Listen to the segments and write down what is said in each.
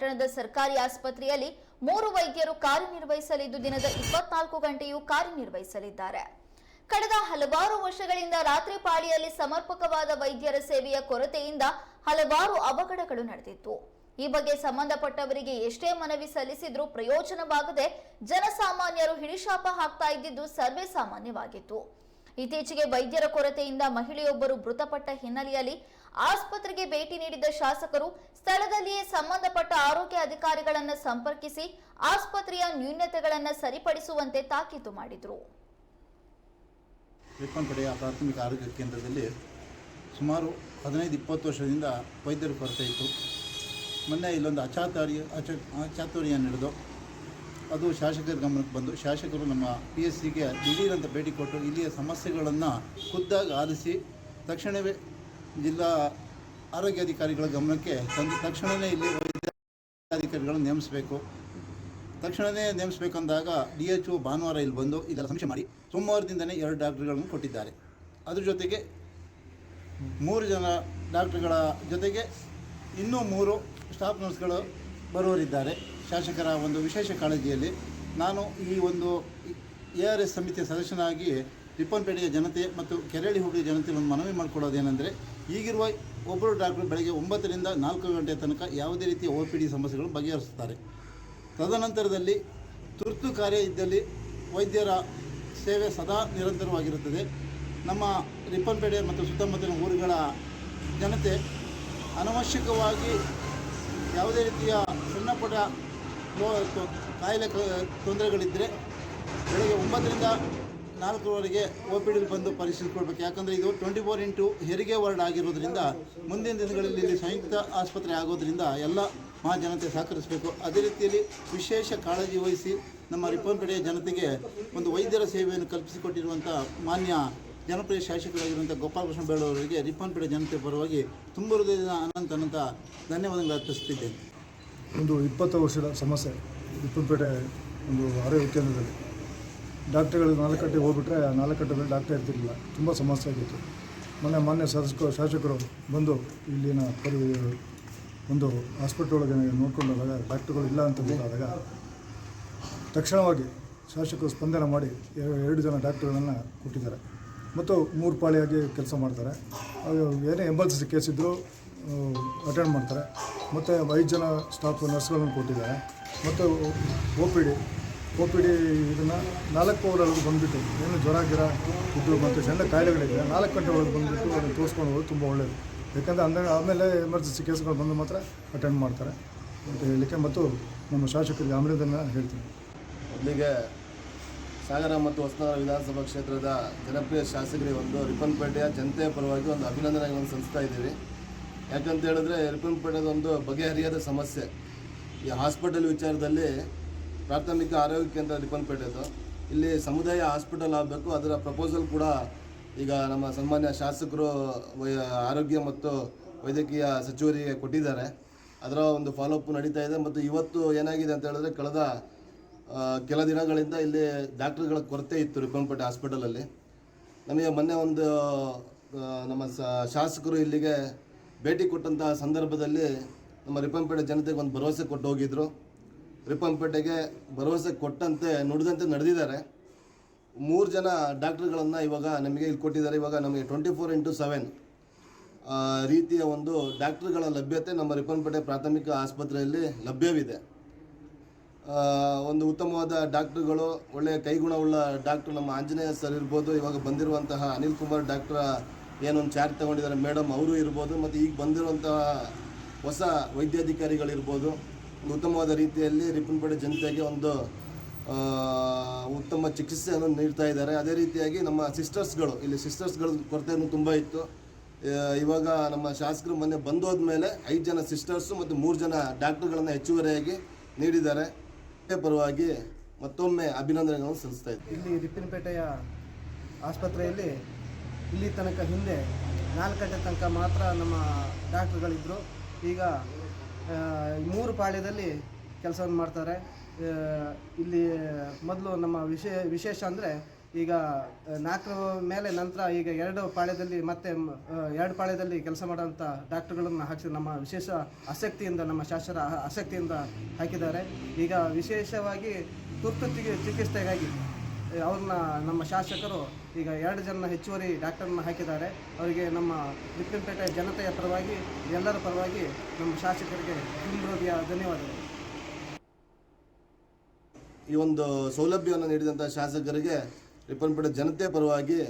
ಪಟ್ಟಣದ ಸರ್ಕಾರಿ ಆಸ್ಪತ್ರೆಯಲ್ಲಿ ಮೂರು ವೈದ್ಯರು ಕಾರ್ಯನಿರ್ವಹಿಸಲಿದ್ದು ದಿನದ ಇಪ್ಪತ್ನಾಲ್ಕು ಗಂಟೆಯೂ ಕಾರ್ಯನಿರ್ವಹಿಸಲಿದ್ದಾರೆ. ಕಳೆದ ಹಲವಾರು ವರ್ಷಗಳಿಂದ ರಾತ್ರಿ ಪಾಳಿಯಲ್ಲಿ ಸಮರ್ಪಕವಾದ ವೈದ್ಯರ ಸೇವೆಯ ಕೊರತೆಯಿಂದ ಹಲವಾರು ಅವಘಡಗಳು ನಡೆದಿತ್ತು. ಈ ಬಗ್ಗೆ ಸಂಬಂಧಪಟ್ಟವರಿಗೆ ಎಷ್ಟೇ ಮನವಿ ಸಲ್ಲಿಸಿದ್ರೂ ಪ್ರಯೋಜನವಾಗದೆ ಜನಸಾಮಾನ್ಯರು ಹಿಡಿಶಾಪ ಹಾಕ್ತಾ ಇದ್ದಿದ್ದು ಸರ್ವೇ ಸಾಮಾನ್ಯವಾಗಿತ್ತು. ಇತ್ತೀಚೆಗೆ ವೈದ್ಯರ ಕೊರತೆಯಿಂದ ಮಹಿಳೆಯೊಬ್ಬರು ಮೃತಪಟ್ಟ ಹಿನ್ನೆಲೆಯಲ್ಲಿ ಆಸ್ಪತ್ರೆಗೆ ಭೇಟಿ ನೀಡಿದ್ದ ಶಾಸಕರು ಸ್ಥಳದಲ್ಲಿಯೇ ಸಂಬಂಧಪಟ್ಟ ಆರೋಗ್ಯ ಅಧಿಕಾರಿಗಳನ್ನು ಸಂಪರ್ಕಿಸಿ ಆಸ್ಪತ್ರೆಯ ನ್ಯೂನತೆಗಳನ್ನು ಸರಿಪಡಿಸುವಂತೆ ತಾಕೀತು ಮಾಡಿದರು. ರಿಪ್ಪನ್ಪಡೆಯ ಪ್ರಾಥಮಿಕ ಆರೋಗ್ಯ ಕೇಂದ್ರದಲ್ಲಿ ಸುಮಾರು ಹದಿನೈದು, ಇಪ್ಪತ್ತು ವರ್ಷದಿಂದ ವೈದ್ಯರು ಕೊರತೆ ಇತ್ತು. ಮೊನ್ನೆ ಇಲ್ಲೊಂದು ಅಚಾತಾರ್ಯ, ಅಚ, ಅಚಾತುರ್ಯ ನಡೆದು ಅದು ಶಾಸಕರ ಗಮನಕ್ಕೆ ಬಂದು ಶಾಸಕರು ನಮ್ಮ ಪಿ ಎಸ್ ಸಿಗೆ ದಿಢೀರಂತ ಭೇಟಿ ಕೊಟ್ಟು ಇಲ್ಲಿಯ ಸಮಸ್ಯೆಗಳನ್ನು ಖುದ್ದಾಗಿ ಆಲಿಸಿ ತಕ್ಷಣವೇ ಜಿಲ್ಲಾ ಆರೋಗ್ಯಾಧಿಕಾರಿಗಳ ಗಮನಕ್ಕೆ ತಂದು ತಕ್ಷಣವೇ ಇಲ್ಲಿ ವೈದ್ಯಾಧಿಕಾರಿಗಳನ್ನು ನೇಮಿಸಬೇಕು. ತಕ್ಷಣವೇ ನೇಮಿಸಬೇಕಂದಾಗ ಡಿ ಎಚ್ ಒ ಭಾನುವಾರ ಇಲ್ಲಿ ಬಂದು ಇದೆಲ್ಲ ಸಮೀಕ್ಷೆ ಮಾಡಿ. ಸೋಮವಾರದಿಂದನೇ ಎರಡು ಡಾಕ್ಟರ್ಗಳನ್ನು ಕೊಟ್ಟಿದ್ದಾರೆ. ಅದ್ರ ಜೊತೆಗೆ ಮೂರು ಜನ ಡಾಕ್ಟರ್ಗಳ ಜೊತೆಗೆ ಇನ್ನೂ ಮೂರು ಸ್ಟಾಫ್ ನರ್ಸ್ಗಳು ಬರುವರಿದ್ದಾರೆ ಶಾಸಕರ ಒಂದು ವಿಶೇಷ ಕಾಳಜಿಯಲ್ಲಿ ನಾನು ಈ ಒಂದು ಎ ಆರ್ ಎಸ್ ಸಮಿತಿಯ ಸದಸ್ಯನಾಗಿ ರಿಪ್ಪನ್ಪೇಟೆಯ ಜನತೆ ಮತ್ತು ಕೆರಳಿ ಹೋಬಳಿ ಜನತೆ ಒಂದು ಮನವಿ ಮಾಡಿಕೊಡೋದೇನೆಂದರೆ ಈಗಿರುವ ಒಬ್ಬರು ಡಾಕ್ಟರ್ ಬೆಳಗ್ಗೆ ಒಂಬತ್ತರಿಂದ ನಾಲ್ಕು ಗಂಟೆ ತನಕ ಯಾವುದೇ ರೀತಿಯ ಒ ಪಿ ಡಿ ಸಮಸ್ಯೆಗಳು ಬಗೆಹರಿಸುತ್ತಾರೆ. ತದನಂತರದಲ್ಲಿ ತುರ್ತು ಕಾರ್ಯ ಇದ್ದಲ್ಲಿ ವೈದ್ಯರ ಸೇವೆ ಸದಾ ನಿರಂತರವಾಗಿರುತ್ತದೆ. ನಮ್ಮ ರಿಪ್ಪನ್ಪೇಟೆ ಮತ್ತು ಸುತ್ತಮುತ್ತಲಿನ ಊರುಗಳ ಜನತೆ ಅನವಶ್ಯಕವಾಗಿ ಯಾವುದೇ ರೀತಿಯ ಸಣ್ಣ ಪುಟ್ಟ ನೋ- ತೊ- ಕಾಯಿಲೆ ತೊಂದರೆಗಳಿದ್ದರೆ ಬೆಳಗ್ಗೆ ಒಂಬತ್ತರಿಂದ ನಾಲ್ಕರವರೆಗೆ ಒ ಪಿ ಡಿಲಿ ಬಂದು ಪರಿಶೀಲಿಸ್ಕೊಳ್ಬೇಕು ಯಾಕಂದರೆ ಇದು ಟ್ವೆಂಟಿ ಫೋರ್ ಇಂಟು ಹೆರಿಗೆ ವಾರ್ಡ್ ಆಗಿರೋದ್ರಿಂದ ಮುಂದಿನ ದಿನಗಳಲ್ಲಿ ಇಲ್ಲಿ ಸಂಯುಕ್ತ ಆಸ್ಪತ್ರೆ ಆಗೋದ್ರಿಂದ ಎಲ್ಲ ಮಹಾಜನತೆ ಸಹಕರಿಸಬೇಕು. ಅದೇ ರೀತಿಯಲ್ಲಿ ವಿಶೇಷ ಕಾಳಜಿ ವಹಿಸಿ ನಮ್ಮ ರಿಪ್ಪನ್ಪೇಟೆಯ ಜನತೆಗೆ ಒಂದು ವೈದ್ಯರ ಸೇವೆಯನ್ನು ಕಲ್ಪಿಸಿಕೊಟ್ಟಿರುವಂಥ ಮಾನ್ಯ ಜನಪ್ರಿಯ ಶಾಸಕರಾಗಿರುವಂಥ ಗೋಪಾಲಕೃಷ್ಣ ಬೇಳವರಿಗೆ ರಿಪ್ಪನ್ಪೇಟೆ ಜನತೆ ಪರವಾಗಿ ತುಂಬ ಹೃದಯದ ಅನಂತ ಅನಂತ ಧನ್ಯವಾದಗಳು ಅರ್ಪಿಸುತ್ತಿದ್ದೇನೆ. ಒಂದು ಇಪ್ಪತ್ತು ವರ್ಷದ ಸಮಸ್ಯೆ ರಿಪ್ಪನ್ಪೇಟೆ ಒಂದು ಆರೋಗ್ಯ ಕೇಂದ್ರದಲ್ಲಿ. ಡಾಕ್ಟರ್ಗಳು ನಾಲ್ಕಟ್ಟೆಗೆ ಹೋಗ್ಬಿಟ್ರೆ ಆ ನಾಲ್ಕಟ್ಟೆಗಳು ಡಾಕ್ಟರ್ ಇರ್ತಿರಲಿಲ್ಲ. ತುಂಬ ಸಮಸ್ಯೆ ಆಗಿತ್ತು. ಮೊನ್ನೆ ಮಾನ್ಯ ಶಾಸಕ ಶಾಸಕರು ಬಂದು ಇಲ್ಲಿನ ಪರಿ ಒಂದು ಹಾಸ್ಪಿಟ್ಲ್ ಒಳಗೆ ನೋಡ್ಕೊಂಡು ಡಾಕ್ಟ್ರುಗಳು ಇಲ್ಲ ಅಂತ ಗೊತ್ತಾದಾಗ ತಕ್ಷಣವಾಗಿ ಶಾಸಕರು ಸ್ಪಂದನೆ ಮಾಡಿ ಎರಡು ಜನ ಡಾಕ್ಟ್ರುಗಳನ್ನು ಕೊಟ್ಟಿದ್ದಾರೆ. ಮತ್ತು ಮೂರು ಪಾಳಿಯಾಗಿ ಕೆಲಸ ಮಾಡ್ತಾರೆ. ಏನೇ ಎಮರ್ಜೆನ್ಸಿ ಕೇಸ್ ಇದ್ದರೂ ಅಟೆಂಡ್ ಮಾಡ್ತಾರೆ. ಮತ್ತು ಐದು ಜನ ಸ್ಟಾಫ್ ನರ್ಸ್ಗಳನ್ನು ಕೊಟ್ಟಿದ್ದಾರೆ. ಮತ್ತು O P D O P D ಇದನ್ನು ನಾಲ್ಕು ಅವರೊಳಗೆ ಬಂದುಬಿಟ್ಟು, ಏನು ಜ್ವರ, ಗಿರ ಇದ್ದು ಮತ್ತು ಸಣ್ಣ ಕಾಯಿಲೆಗಳಿದೆ, ನಾಲ್ಕು ಗಂಟೆ ಒಳಗೆ ಬಂದುಬಿಟ್ಟು ಅದನ್ನು ತೋರಿಸ್ಕೊಂಡು ಹೋಗೋದು ತುಂಬ ಒಳ್ಳೆಯದು ಯಾಕಂದರೆ ಅಂದಾಗ ಆಮೇಲೆ ಎಮರ್ಜೆನ್ಸಿ ಕೇಸ್ಗಳು ಬಂದು ಮಾತ್ರ ಅಟೆಂಡ್ ಮಾಡ್ತಾರೆ. ಅಂತ ಹೇಳಲಿಕ್ಕೆ ಮತ್ತು ನಮ್ಮ ಶಾಸಕರಿಗೆ ಅಭಿನಂದನೆ ಹೇಳ್ತೀನಿ. ಮೊದಲಿಗೆ ಸಾಗರ ಮತ್ತು ಹೊಸನಗರ ವಿಧಾನಸಭಾ ಕ್ಷೇತ್ರದ ಜನಪ್ರಿಯ ಶಾಸಕರಿಗೆ ಒಂದು ರಿಪ್ಪನ್ಪೇಟೆಯ ಜನತೆಯ ಪರವಾಗಿ ಒಂದು ಅಭಿನಂದನೆಗಳನ್ನು ಸಲ್ಲಿಸ್ತಾ ಇದ್ದೀವಿ. ಯಾಕಂತ ಹೇಳಿದ್ರೆ ರಿಪ್ಪನ್ಪೇಟೆದೊಂದು ಬಗೆಹರಿಯಾದ ಸಮಸ್ಯೆ. ಈ ಹಾಸ್ಪಿಟಲ್ ವಿಚಾರದಲ್ಲಿ ಪ್ರಾಥಮಿಕ ಆರೋಗ್ಯ ಕೇಂದ್ರ ರಿಪ್ಪನ್ಪೇಟೆದು. ಇಲ್ಲಿ ಸಮುದಾಯ ಹಾಸ್ಪಿಟಲ್ ಆಗಬೇಕು, ಅದರ ಪ್ರಪೋಸಲ್ ಕೂಡ ಈಗ ನಮ್ಮ ಸನ್ಮಾನ್ಯ ಶಾಸಕರು ವೈ, ಆರೋಗ್ಯ ಮತ್ತು ವೈದ್ಯಕೀಯ ಸಚಿವರಿಗೆ ಕೊಟ್ಟಿದ್ದಾರೆ. ಅದರ ಒಂದು ಫಾಲೋಅಪ್ ನಡೀತಾ ಇದೆ ಮತ್ತು ಇವತ್ತು ಏನಾಗಿದೆ ಅಂತ ಹೇಳಿದ್ರೆ ಕಳೆದ ಕೆಲ ದಿನಗಳಿಂದ ಇಲ್ಲಿ ಡಾಕ್ಟರ್ಗಳ ಕೊರತೆ ಇತ್ತು ರಿಪ್ಪನ್ಪೇಟೆ ಹಾಸ್ಪಿಟಲಲ್ಲಿ. ನಮಗೆ ಮೊನ್ನೆ ಒಂದು ನಮ್ಮ ಶಾಸಕರು ಇಲ್ಲಿಗೆ ಭೇಟಿ ಕೊಟ್ಟಂತಹ ಸಂದರ್ಭದಲ್ಲಿ ನಮ್ಮ ರಿಪ್ಪನ್ಪೇಟೆ ಜನತೆಗೆ ಒಂದು ಭರವಸೆ ಕೊಟ್ಟು ಹೋಗಿದ್ರು. ರಿಪ್ಪನ್ಪೇಟೆಗೆ ಭರವಸೆ ಕೊಟ್ಟಂತೆ, ನುಡಿದಂತೆ ನಡೆದಿದ್ದಾರೆ. ಮೂರು ಜನ ಡಾಕ್ಟರ್ಗಳನ್ನು ಇವಾಗ ನಮಗೆ ಇಲ್ಲಿ ಕೊಟ್ಟಿದ್ದಾರೆ. ಇವಾಗ ನಮಗೆ ಟ್ವೆಂಟಿ ಫೋರ್ ಇಂಟು ಸೆವೆನ್ ರೀತಿಯ ಒಂದು ಡಾಕ್ಟರ್ಗಳ ಲಭ್ಯತೆ ನಮ್ಮ ರಿಪ್ಪನ್ಪೇಟೆ ಪ್ರಾಥಮಿಕ ಆಸ್ಪತ್ರೆಯಲ್ಲಿ ಲಭ್ಯವಿದೆ. ಒಂದು ಉತ್ತಮವಾದ ಡಾಕ್ಟರ್ಗಳು, ಒಳ್ಳೆಯ ಕೈಗುಣವುಳ್ಳ ಡಾಕ್ಟರ್ ನಮ್ಮ ಆಂಜನೇಯ ಸರ್ ಇರ್ಬೋದು, ಇವಾಗ ಬಂದಿರುವಂತಹ ಅನಿಲ್ ಕುಮಾರ್ ಡಾಕ್ಟರ್ ಏನೊಂದು ಚಾರ್ಜ್ ತಗೊಂಡಿದ್ದಾರೆ. ಮೇಡಮ್, ಅವರು ಇರ್ಬೋದು, ಮತ್ತು ಈಗ ಬಂದಿರುವಂತಹ ಹೊಸ ವೈದ್ಯಾಧಿಕಾರಿಗಳಿರ್ಬೋದು. ಉತ್ತಮವಾದ ರೀತಿಯಲ್ಲಿ ರಿಪ್ಪನ್ಪೇಟೆ ಜನತೆಗೆ ಒಂದು ಉತ್ತಮ ಚಿಕಿತ್ಸೆಯನ್ನು ನೀಡ್ತಾ ಇದ್ದಾರೆ. ಅದೇ ರೀತಿಯಾಗಿ ನಮ್ಮ ಸಿಸ್ಟರ್ಸ್ಗಳು, ಇಲ್ಲಿ ಸಿಸ್ಟರ್ಸ್ಗಳ ಕೊರತೆಯನ್ನು ತುಂಬ ಇತ್ತು. ಇವಾಗ ನಮ್ಮ ಶಾಸಕರು ಮೊನ್ನೆ ಬಂದೋದ್ಮೇಲೆ ಐದು ಜನ ಸಿಸ್ಟರ್ಸು ಮತ್ತು ಮೂರು ಜನ ಡಾಕ್ಟರ್ಗಳನ್ನು ಹೆಚ್ಚುವರಿಯಾಗಿ ನೀಡಿದ್ದಾರೆ. ಪರವಾಗಿ ಮತ್ತೊಮ್ಮೆ ಅಭಿನಂದನೆಗಳನ್ನು ಸಲ್ಲಿಸ್ತಾ ಇದ್ದೆ ಇಲ್ಲಿ ರಿಪ್ಪನ್ಪೇಟೆಯ ಆಸ್ಪತ್ರೆಯಲ್ಲಿ ಇಲ್ಲಿ ತನಕ ಹಿಂದೆ ನಾಲ್ಕು ಗಂಟೆ ತನಕ ಮಾತ್ರ ನಮ್ಮ ಡಾಕ್ಟ್ರುಗಳಿದ್ದರು ಈಗ ಮೂರು ಪಾಳ್ಯದಲ್ಲಿ ಕೆಲಸವನ್ನು ಮಾಡ್ತಾರೆ. ಇಲ್ಲಿ ಮೊದಲು ನಮ್ಮ ವಿಶೇ, ವಿಶೇಷ ಅಂದರೆ ಈಗ ನಾಲ್ಕು ಮೇಲೆ ನಂತರ ಈಗ ಎರಡು ಪಾಳ್ಯದಲ್ಲಿ ಮತ್ತೆ ಎರಡು ಪಾಳ್ಯದಲ್ಲಿ ಕೆಲಸ ಮಾಡುವಂಥ ಡಾಕ್ಟರ್ಗಳನ್ನು ಹಾಕಿ ನಮ್ಮ ವಿಶೇಷ ಆಸಕ್ತಿಯಿಂದ, ನಮ್ಮ ಶಾಸ್ತ್ರ ಆಸಕ್ತಿಯಿಂದ ಹಾಕಿದ್ದಾರೆ. ಈಗ ವಿಶೇಷವಾಗಿ ತುರ್ತು ಚಿಕಿ ಚಿಕಿತ್ಸೆಗಾಗಿ ಅವ್ರನ್ನ ನಮ್ಮ ಶಾಸಕರು ಈಗ ಎರಡು ಜನ ಹೆಚ್ಚುವರಿ ಡಾಕ್ಟರ್ನ ಹಾಕಿದ್ದಾರೆ. ಅವರಿಗೆ ನಮ್ಮ ರಿಪ್ಪನ್ಪೇಟೆ ಜನತೆಯ ಪರವಾಗಿ ಎಲ್ಲರ ಪರವಾಗಿ ನಮ್ಮ ಶಾಸಕರಿಗೆ ಹೃದಯ ಧನ್ಯವಾದಗಳು. ಈ ಒಂದು ಸೌಲಭ್ಯವನ್ನು ನೀಡಿದಂಥ ಶಾಸಕರಿಗೆ ರಿಪ್ಪನ್ಪೇಟೆ ಜನತೆ ಪರವಾಗಿ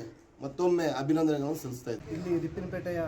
ಮತ್ತೊಮ್ಮೆ ಅಭಿನಂದನೆಗಳನ್ನು ಸಲ್ಲಿಸ್ತಾ ಇದ್ದೀನಿ. ಇಲ್ಲಿ ರಿಪ್ಪನ್ಪೇಟೆಯ